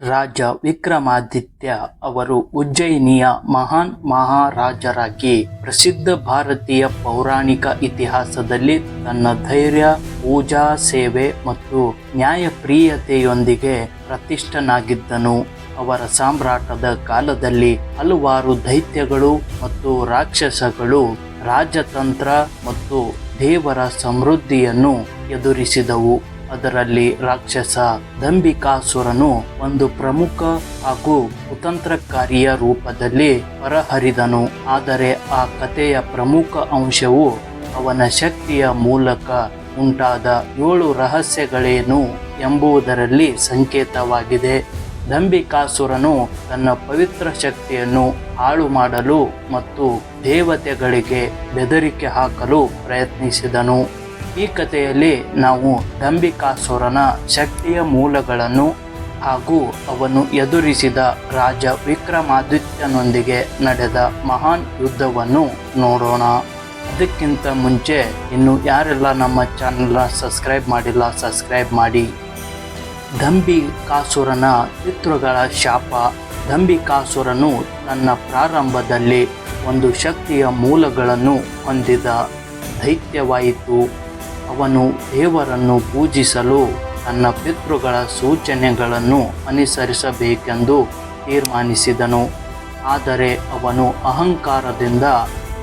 ರಾಜ ವಿಕ್ರಮಾದಿತ್ಯ ಅವರು ಉಜ್ಜಯಿನಿಯ ಮಹಾನ್ ಮಹಾರಾಜರಾಗಿ ಪ್ರಸಿದ್ಧ ಭಾರತೀಯ ಪೌರಾಣಿಕ ಇತಿಹಾಸದಲ್ಲಿ ತನ್ನ ಧೈರ್ಯ, ಪೂಜಾ, ಸೇವೆ ಮತ್ತು ನ್ಯಾಯಪ್ರಿಯತೆಯೊಂದಿಗೆ ಪ್ರತಿಷ್ಠನಾಗಿದ್ದನು. ಅವರ ಸಾಮ್ರಾಟದ ಕಾಲದಲ್ಲಿ ಹಲವಾರು ದೈತ್ಯಗಳು ಮತ್ತು ರಾಕ್ಷಸಗಳು, ರಾಜತಂತ್ರ ಮತ್ತು ದೇವರ ಸಮೃದ್ಧಿಯನ್ನು ಎದುರಿಸಿದವು. ಅದರಲ್ಲಿ ರಾಕ್ಷಸ ದಂಬಿಕಾಸುರನು ಒಂದು ಪ್ರಮುಖ ಹಾಗೂ ಕುತಂತ್ರಕಾರಿಯ ರೂಪದಲ್ಲಿ ಹೊರಹರಿದನು. ಆದರೆ ಆ ಕಥೆಯ ಪ್ರಮುಖ ಅಂಶವು ಅವನ ಶಕ್ತಿಯ ಮೂಲಕ ಉಂಟಾದ ಏಳು ರಹಸ್ಯಗಳೇನು ಎಂಬುದರಲ್ಲಿ ಸಂಕೇತವಾಗಿದೆ. ದಂಬಿಕಾಸುರನು ತನ್ನ ಪವಿತ್ರ ಶಕ್ತಿಯನ್ನು ಹಾಳು ಮಾಡಲು ಮತ್ತು ದೇವತೆಗಳಿಗೆ ಬೆದರಿಕೆ ಹಾಕಲು ಪ್ರಯತ್ನಿಸಿದನು. ಈ ಕಥೆಯಲ್ಲಿ ನಾವು ದಂಬಿಕಾಸುರನ ಶಕ್ತಿಯ ಮೂಲಗಳನ್ನು ಹಾಗೂ ಅವನು ಎದುರಿಸಿದ ರಾಜ ವಿಕ್ರಮಾದಿತ್ಯನೊಂದಿಗೆ ನಡೆದ ಮಹಾನ್ ಯುದ್ಧವನ್ನು ನೋಡೋಣ. ಅದಕ್ಕಿಂತ ಮುಂಚೆ ಇನ್ನು ಯಾರೆಲ್ಲ ನಮ್ಮ ಚಾನಲ್ನ ಸಬ್ಸ್ಕ್ರೈಬ್ ಮಾಡಿಲ್ಲ, ಸಬ್ಸ್ಕ್ರೈಬ್ ಮಾಡಿ. ದಂಬಿಕಾಸುರನ ಪಿತೃಗಳ ಶಾಪ. ದಂಬಿಕಾಸುರನು ತನ್ನ ಪ್ರಾರಂಭದಲ್ಲಿ ಒಂದು ಶಕ್ತಿಯ ಮೂಲಗಳನ್ನು ಹೊಂದಿದ. ದೈತ್ಯವಾಯಿತು. ಅವನು ದೇವರನ್ನು ಪೂಜಿಸಲು ತನ್ನ ಪಿತೃಗಳ ಸೂಚನೆಗಳನ್ನು ಅನುಸರಿಸಬೇಕೆಂದು ತೀರ್ಮಾನಿಸಿದನು. ಆದರೆ ಅವನು ಅಹಂಕಾರದಿಂದ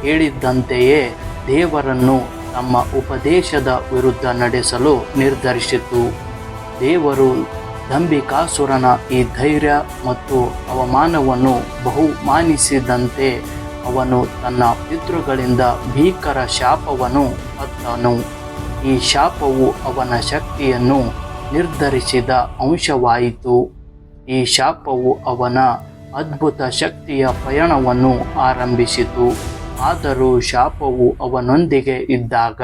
ಹೇಳಿದ್ದಂತೆಯೇ ದೇವರನ್ನು ತಮ್ಮ ಉಪದೇಶದ ವಿರುದ್ಧ ನಡೆಸಲು ನಿರ್ಧರಿಸಿತು. ದೇವರು ದಂಬಿಕಾಸುರನ ಈ ಧೈರ್ಯ ಮತ್ತು ಅವಮಾನವನ್ನು ಬಹುಮಾನಿಸಿದಂತೆ ಅವನು ತನ್ನ ಪಿತೃಗಳಿಂದ ಭೀಕರ ಶಾಪವನ್ನು ಹೊತ್ತನು. ಈ ಶಾಪವು ಅವನ ಶಕ್ತಿಯನ್ನು ನಿರ್ಧರಿಸಿದ ಅಂಶವಾಯಿತು. ಈ ಶಾಪವು ಅವನ ಅದ್ಭುತ ಶಕ್ತಿಯ ಪಯಣವನ್ನು ಆರಂಭಿಸಿತು. ಆದರೂ ಶಾಪವು ಅವನೊಂದಿಗೆ ಇದ್ದಾಗ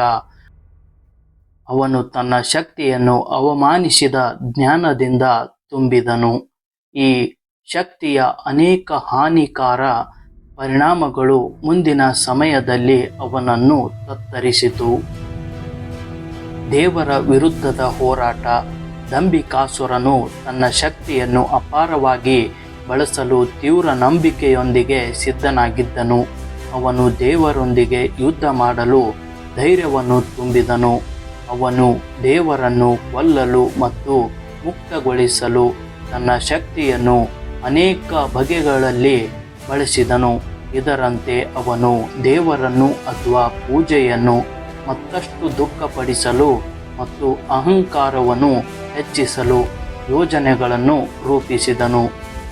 ಅವನು ತನ್ನ ಶಕ್ತಿಯನ್ನು ಅವಮಾನಿಸಿದ ಜ್ಞಾನದಿಂದ ತುಂಬಿದನು. ಈ ಶಕ್ತಿಯ ಅನೇಕ ಹಾನಿಕಾರ ಪರಿಣಾಮಗಳು ಮುಂದಿನ ಸಮಯದಲ್ಲಿ ಅವನನ್ನು ತತ್ತರಿಸಿತು. ದೇವರ ವಿರುದ್ಧದ ಹೋರಾಟ ದಂಬಿಕಾಸುರನು ತನ್ನ ಶಕ್ತಿಯನ್ನು ಅಪಾರವಾಗಿ ಬಳಸಲು ತೀವ್ರ ನಂಬಿಕೆಯೊಂದಿಗೆ ಸಿದ್ಧನಾಗಿದ್ದನು. ಅವನು ದೇವರೊಂದಿಗೆ ಯುದ್ಧ ಮಾಡಲು ಧೈರ್ಯವನ್ನು ತುಂಬಿದನು. ಅವನು ದೇವರನ್ನು ಕೊಲ್ಲಲು ಮತ್ತು ಮುಕ್ತಗೊಳಿಸಲು ತನ್ನ ಶಕ್ತಿಯನ್ನು ಅನೇಕ ಬಗೆಗಳಲ್ಲಿ ಬಳಸಿದನು. ಇದರಂತೆ ಅವನು ದೇವರನ್ನು ಅಥವಾ ಪೂಜೆಯನ್ನು ಮತ್ತಷ್ಟು ದುಃಖಪಡಿಸಲು ಮತ್ತು ಅಹಂಕಾರವನ್ನು ಹೆಚ್ಚಿಸಲು ಯೋಜನೆಗಳನ್ನು ರೂಪಿಸಿದನು.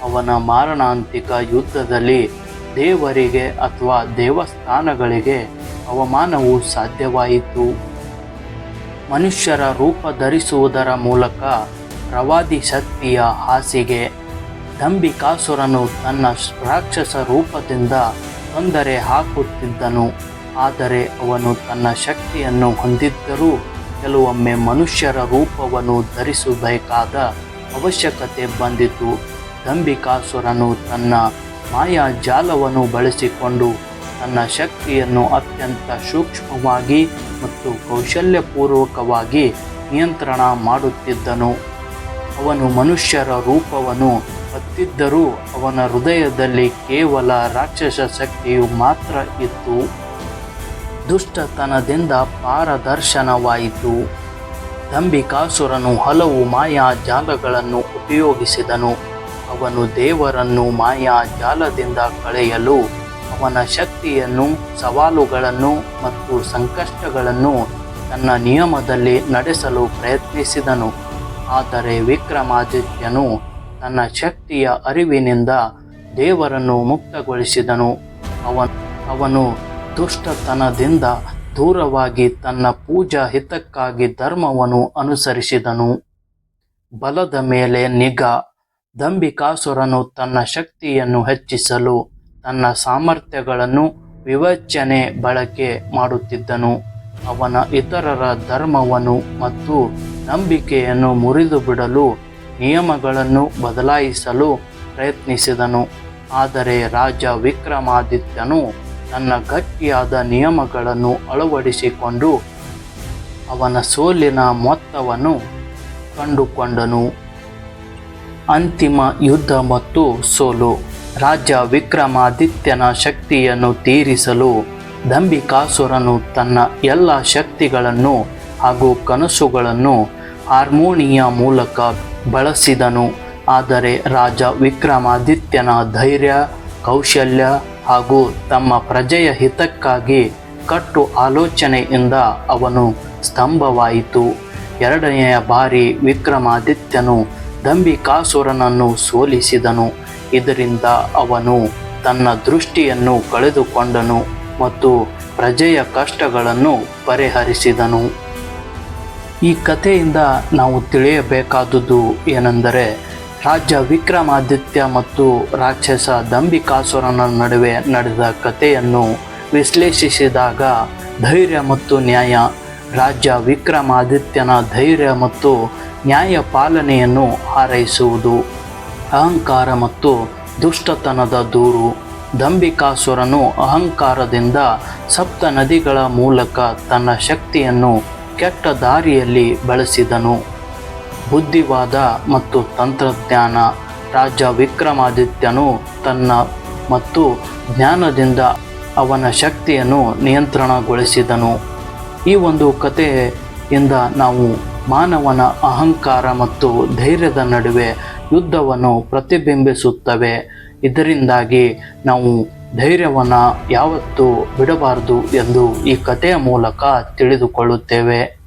ಅವನ ಮಾರಣಾಂತಿಕ ಯುದ್ಧದಲ್ಲಿ ದೇವರಿಗೆ ಅಥವಾ ದೇವಸ್ಥಾನಗಳಿಗೆ ಅವಮಾನವು ಸಾಧ್ಯವಾಯಿತು. ಮನುಷ್ಯರ ರೂಪ ಧರಿಸುವುದರ ಮೂಲಕ ಪ್ರವಾದಿ ಶಕ್ತಿಯ ಹಾಸಿಗೆ ದಂಬಿಕಾಸುರನು ತನ್ನ ರಾಕ್ಷಸ ರೂಪದಿಂದ ತೊಂದರೆ ಹಾಕುತ್ತಿದ್ದನು. ಆದರೆ ಅವನು ತನ್ನ ಶಕ್ತಿಯನ್ನು ಹೊಂದಿದ್ದರೂ ಕೆಲವೊಮ್ಮೆ ಮನುಷ್ಯರ ರೂಪವನ್ನು ಧರಿಸಬೇಕಾದ ಅವಶ್ಯಕತೆ ಬಂದಿತು. ದಂಬಿಕಾಸುರನು ತನ್ನ ಮಾಯಾ ಜಾಲವನ್ನು ಬಳಸಿಕೊಂಡು ತನ್ನ ಶಕ್ತಿಯನ್ನು ಅತ್ಯಂತ ಸೂಕ್ಷ್ಮವಾಗಿ ಮತ್ತು ಕೌಶಲ್ಯಪೂರ್ವಕವಾಗಿ ನಿಯಂತ್ರಣ ಮಾಡುತ್ತಿದ್ದನು. ಅವನು ಮನುಷ್ಯರ ರೂಪವನ್ನು ಹೊತ್ತಿದ್ದರೂ ಅವನ ಹೃದಯದಲ್ಲಿ ಕೇವಲ ರಾಕ್ಷಸ ಶಕ್ತಿಯು ಮಾತ್ರ ಇತ್ತು. ದುಷ್ಟತನದಿಂದ ಪಾರದರ್ಶನವಾಯಿತು. ದಂಬಿಕಾಸುರನು ಹಲವು ಮಾಯಾ ಜಾಲಗಳನ್ನು ಉಪಯೋಗಿಸಿದನು. ಅವನು ದೇವರನ್ನು ಮಾಯಾ ಜಾಲದಿಂದ ಕಳೆಯಲು ಅವನ ಶಕ್ತಿಯನ್ನು, ಸವಾಲುಗಳನ್ನು ಮತ್ತು ಸಂಕಷ್ಟಗಳನ್ನು ತನ್ನ ನಿಯಮದಲ್ಲಿ ನಡೆಸಲು ಪ್ರಯತ್ನಿಸಿದನು. ಆದರೆ ವಿಕ್ರಮಾದಿತ್ಯನು ತನ್ನ ಶಕ್ತಿಯ ಅರಿವಿನಿಂದ ದೇವರನ್ನು ಮುಕ್ತಗೊಳಿಸಿದನು. ಅವನು ಅವನು ದುಷ್ಟತನದಿಂದ ದೂರವಾಗಿ ತನ್ನ ಪೂಜಾ ಹಿತಕ್ಕಾಗಿ ಧರ್ಮವನ್ನು ಅನುಸರಿಸಿದನು. ಬಲದ ಮೇಲೆ ನಿಗಾ, ದಂಬಿಕಾಸುರನು ತನ್ನ ಶಕ್ತಿಯನ್ನು ಹೆಚ್ಚಿಸಲು ತನ್ನ ಸಾಮರ್ಥ್ಯಗಳನ್ನು ವಿವೇಚನೆ ಬಳಕೆ ಮಾಡುತ್ತಿದ್ದನು. ಅವನ ಇತರರ ಧರ್ಮವನ್ನು ಮತ್ತು ನಂಬಿಕೆಯನ್ನು ಮುರಿದು ಬಿಡಲು ನಿಯಮಗಳನ್ನು ಬದಲಾಯಿಸಲು ಪ್ರಯತ್ನಿಸಿದನು. ಆದರೆ ರಾಜ ವಿಕ್ರಮಾದಿತ್ಯನು ತನ್ನ ಗಟ್ಟಿಯಾದ ನಿಯಮಗಳನ್ನು ಅಳವಡಿಸಿಕೊಂಡು ಅವನ ಸೋಲಿನ ಮೊತ್ತವನ್ನು ಕಂಡುಕೊಂಡನು. ಅಂತಿಮ ಯುದ್ಧ ಮತ್ತು ಸೋಲು. ರಾಜ ವಿಕ್ರಮಾದಿತ್ಯನ ಶಕ್ತಿಯನ್ನು ತೀರಿಸಲು ದಂಬಿಕಾಸುರನು ತನ್ನ ಎಲ್ಲ ಶಕ್ತಿಗಳನ್ನು ಹಾಗೂ ಕನಸುಗಳನ್ನು ಹಾರ್ಮೋನಿಯ ಮೂಲಕ ಬಳಸಿದನು. ಆದರೆ ರಾಜ ವಿಕ್ರಮಾದಿತ್ಯನ ಧೈರ್ಯ, ಕೌಶಲ್ಯ ಹಾಗೂ ತಮ್ಮ ಪ್ರಜೆಯ ಹಿತಕ್ಕಾಗಿ ಕಟ್ಟು ಆಲೋಚನೆಯಿಂದ ಅವನು ಸ್ತಂಭವಾಯಿತು. ಎರಡನೆಯ ಬಾರಿ ವಿಕ್ರಮಾದಿತ್ಯನು ದಂಬಿಕಾಸುರನನ್ನು ಸೋಲಿಸಿದನು. ಇದರಿಂದ ಅವನು ತನ್ನ ದೃಷ್ಟಿಯನ್ನು ಕಳೆದುಕೊಂಡನು ಮತ್ತು ಪ್ರಜೆಯ ಕಷ್ಟಗಳನ್ನು ಪರಿಹರಿಸಿದನು. ಈ ಕಥೆಯಿಂದ ನಾವು ತಿಳಿಯಬೇಕಾದುದು ಏನೆಂದರೆ ರಾಜ್ಯ ವಿಕ್ರಮಾದಿತ್ಯ ಮತ್ತು ರಾಕ್ಷಸ ದಂಬಿಕಾಸುರನ ನಡುವೆ ನಡೆದ ಕಥೆಯನ್ನು ವಿಶ್ಲೇಷಿಸಿದಾಗ ಧೈರ್ಯ ಮತ್ತು ನ್ಯಾಯ, ರಾಜ್ಯ ವಿಕ್ರಮಾದಿತ್ಯನ ಧೈರ್ಯ ಮತ್ತು ನ್ಯಾಯ ಪಾಲನೆಯನ್ನು ಹಾರೈಸುವುದು, ಅಹಂಕಾರ ಮತ್ತು ದುಷ್ಟತನದ ದೂರು. ದಂಬಿಕಾಸುರನು ಅಹಂಕಾರದಿಂದ ಸಪ್ತ ನದಿಗಳ ಮೂಲಕ ತನ್ನ ಶಕ್ತಿಯನ್ನು ಕೆಟ್ಟ ದಾರಿಯಲ್ಲಿ ಬಳಸಿದನು. ಬುದ್ಧಿವಾದ ಮತ್ತು ತಂತ್ರಜ್ಞಾನ ರಾಜ ವಿಕ್ರಮಾದಿತ್ಯನು ತನ್ನ ಮತ್ತು ಜ್ಞಾನದಿಂದ ಅವನ ಶಕ್ತಿಯನ್ನು ನಿಯಂತ್ರಣಗೊಳಿಸಿದನು. ಈ ಒಂದು ಕಥೆಯಿಂದ ನಾವು ಮಾನವನ ಅಹಂಕಾರ ಮತ್ತು ಧೈರ್ಯದ ನಡುವೆ ಯುದ್ಧವನ್ನು ಪ್ರತಿಬಿಂಬಿಸುತ್ತವೆ. ಇದರಿಂದಾಗಿ ನಾವು ಧೈರ್ಯವನ್ನು ಯಾವತ್ತೂ ಬಿಡಬಾರದು ಎಂದು ಈ ಕಥೆಯ ಮೂಲಕ ತಿಳಿದುಕೊಳ್ಳುತ್ತೇವೆ.